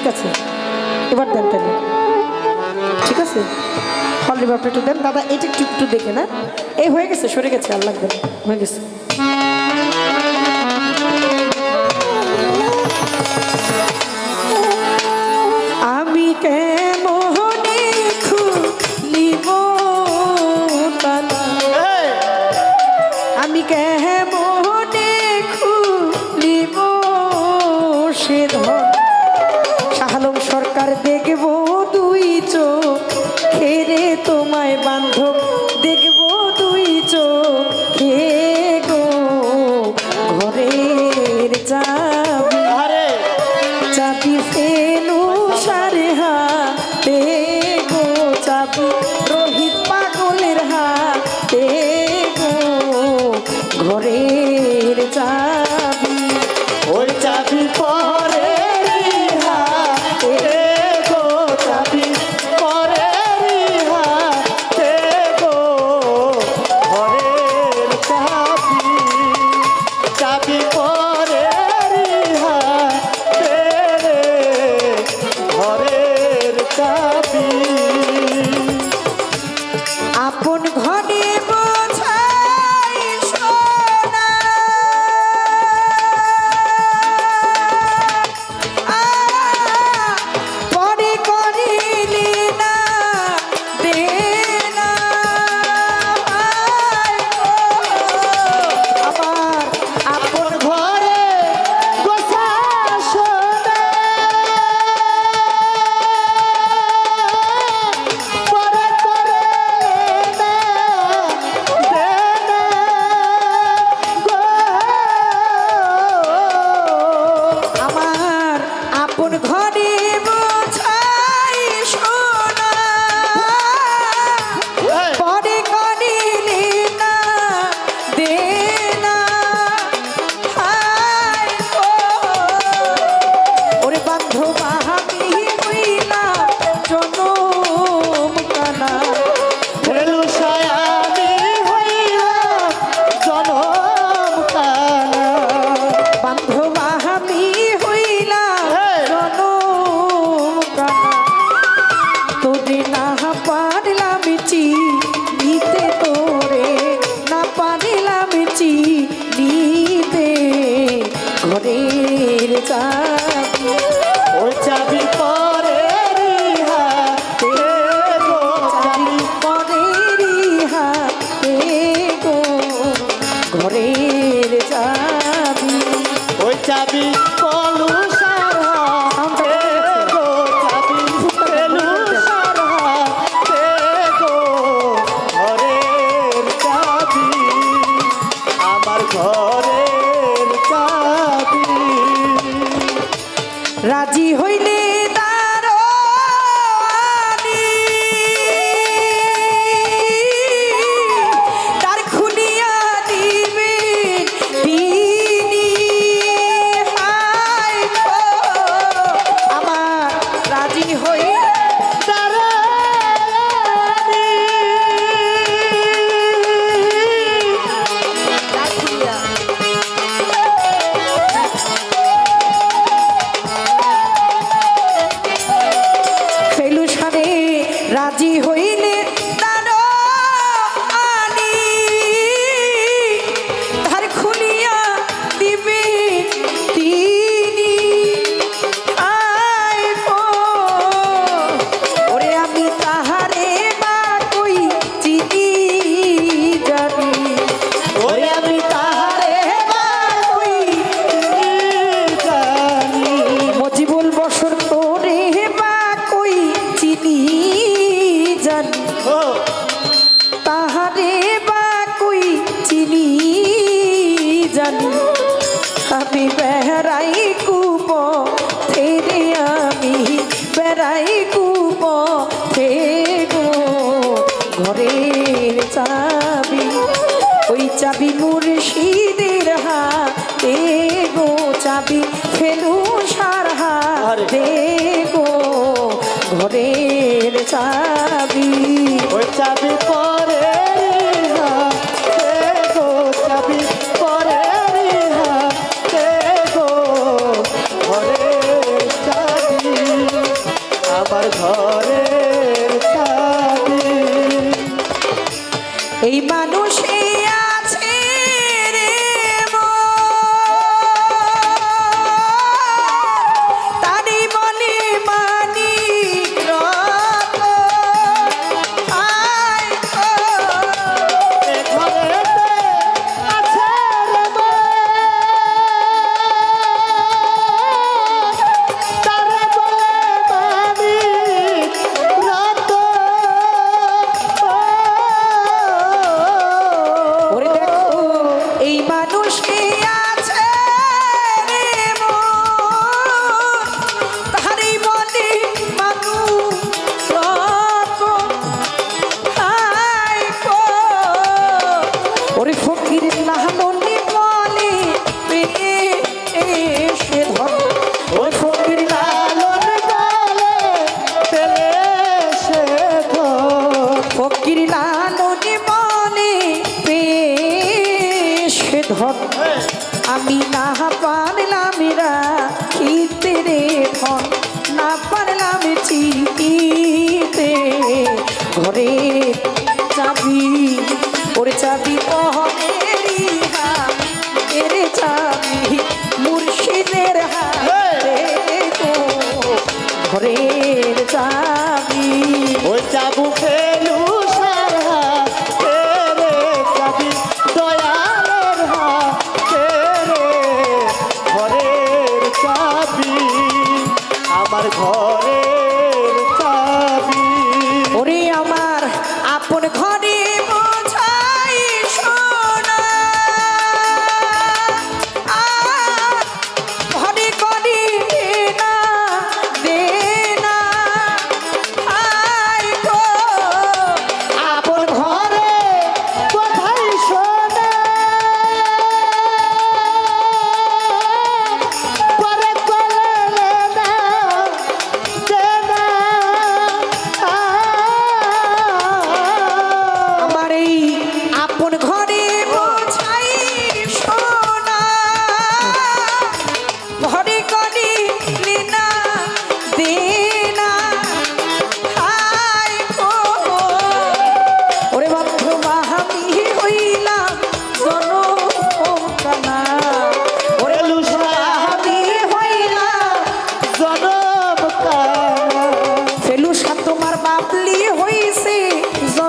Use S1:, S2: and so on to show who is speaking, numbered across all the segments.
S1: ঠিক আছে, এবার দেন তাহলে। ঠিক আছে? হ্যাঁ, হল রিভারটা একটু দেন। দাদা এটা একটু একটু দেখে না। এই হয়ে গেছে, সরে গেছে, আর লাগবে হয়ে গেছে। done. জানি
S2: আমি
S1: বেড়াই কুপ ফেরে আমি বেড়াই কুপ ফে গো চাবি ওই চাবি মুর্শিদের হাতে গো। চাবি ফেলু সার হাতে গো। ঘরের চাবি
S2: ওই চাবি পরে ঘর
S1: পারলাম চিনিতে ঘরে চাবি, ওর চাবি কহনেরি হা এর চাবি মুর্শিদের হাতে তো। ঘরের চাবি
S2: ওই চাবু ফেলু
S1: ঘর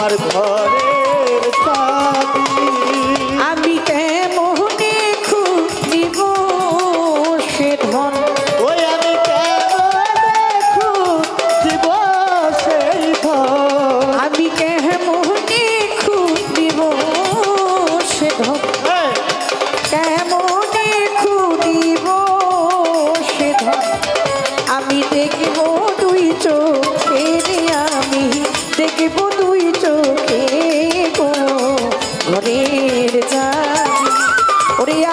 S1: আমার ঘর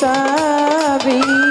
S1: চাবি।